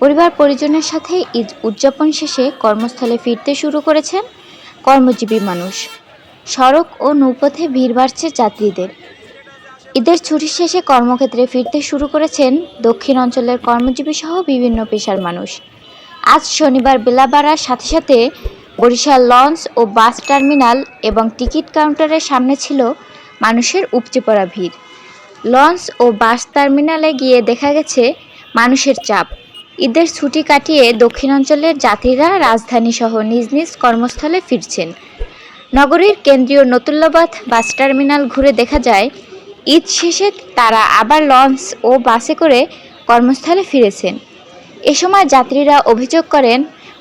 পরিবার পরিজনের সাথে ঈদ উদযাপন শেষে কর্মস্থলে ফিরতে শুরু করেছেন কর্মজীবী মানুষ। সড়ক ও নৌপথে ভিড় বাড়ছে যাত্রীদের। ঈদের ছুটি শেষে কর্মক্ষেত্রে ফিরতে শুরু করেছেন দক্ষিণ অঞ্চলের কর্মজীবী সহ বিভিন্ন পেশার মানুষ। আজ শনিবার বেলা বাড়ার সাথে সাথে বরিশাল লঞ্চ ও বাস টার্মিনাল এবং টিকিট কাউন্টারের সামনে ছিল মানুষের উপচে পড়া ভিড়। লঞ্চ ও বাস টার্মিনালে গিয়ে দেখা গেছে মানুষের চাপ। ঈদের ছুটি কাটিয়ে দক্ষিণাঞ্চলের যাত্রীরা রাজধানী সহ নিজ নিজ কর্মস্থলে ফিরছেন। নগরীর কেন্দ্রীয় নতুল্লাবাদ বাস টার্মিনাল ঘুরে দেখা যায়, ঈদ শেষে তারা আবার লঞ্চ ও বাসে করে কর্মস্থলে ফিরেছেন। এ সময় যাত্রীরা অভিযোগ করেন,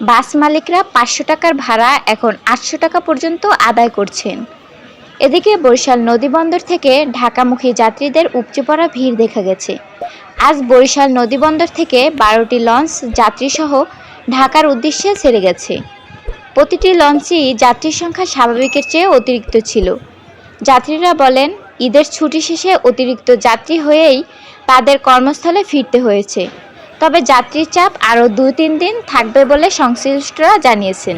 বাস মালিকরা পাঁচশো টাকার ভাড়া এখন আটশো টাকা পর্যন্ত আদায় করছেন। এদিকে বরিশাল নদীবন্দর থেকে ঢাকামুখী যাত্রীদের উপচে পড়া ভিড় দেখা গেছে। আজ বরিশাল নদীবন্দর থেকে বারোটি লঞ্চ যাত্রীসহ ঢাকার উদ্দেশ্যে ছেড়ে গেছে। প্রতিটি লঞ্চই যাত্রীর সংখ্যা স্বাভাবিকের চেয়ে অতিরিক্ত ছিল। যাত্রীরা বলেন, ঈদের ছুটি শেষে অতিরিক্ত যাত্রী হয়েই তাদের কর্মস্থলে ফিরতে হয়েছে। তবে যাত্রীর চাপ আরও দুই তিন দিন থাকবে বলে সংশ্লিষ্টরা জানিয়েছেন।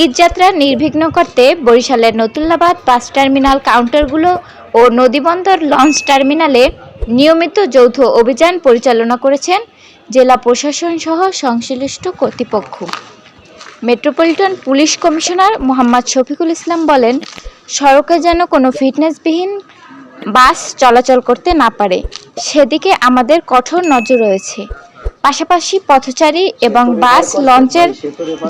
ঈদযাত্রা নির্বিঘ্ন করতে বরিশালের নতুল্লাবাদ বাস টার্মিনাল কাউন্টারগুলো ও নদীবন্দর লঞ্চ টার্মিনালে নিয়মিত যৌথ অভিযান পরিচালনা করেছেন জেলা প্রশাসন সহ সংশ্লিষ্ট কর্তৃপক্ষ। Metropolitan police commissioner Mohammad Shafiqul Islam বলেন, সড়কে যেন কোনো ফিটনেসবিহীন বাস চলাচল করতে না পারে, সেদিকে আমাদের কঠোর নজর রয়েছে। পাশাপাশি পথচারী এবং বাস লঞ্চের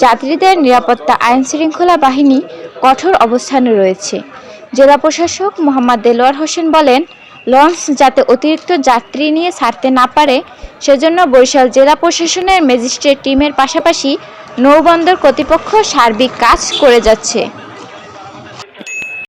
যাত্রীদের নিরাপত্তা আইন শৃঙ্খলা বাহিনী কঠোর অবস্থানে রয়েছে। জেলা প্রশাসক মোহাম্মদ দেলোয়ার হোসেন বলেন, লঞ্চ যাতে অতিরিক্ত যাত্রী নিয়ে ছাড়তে না পারে, সেজন্য বরিশাল জেলা প্রশাসনের ম্যাজিস্ট্রেট টিমের পাশাপাশি নৌবন্দর কর্তৃপক্ষ সার্বিক কাজ করে যাচ্ছে।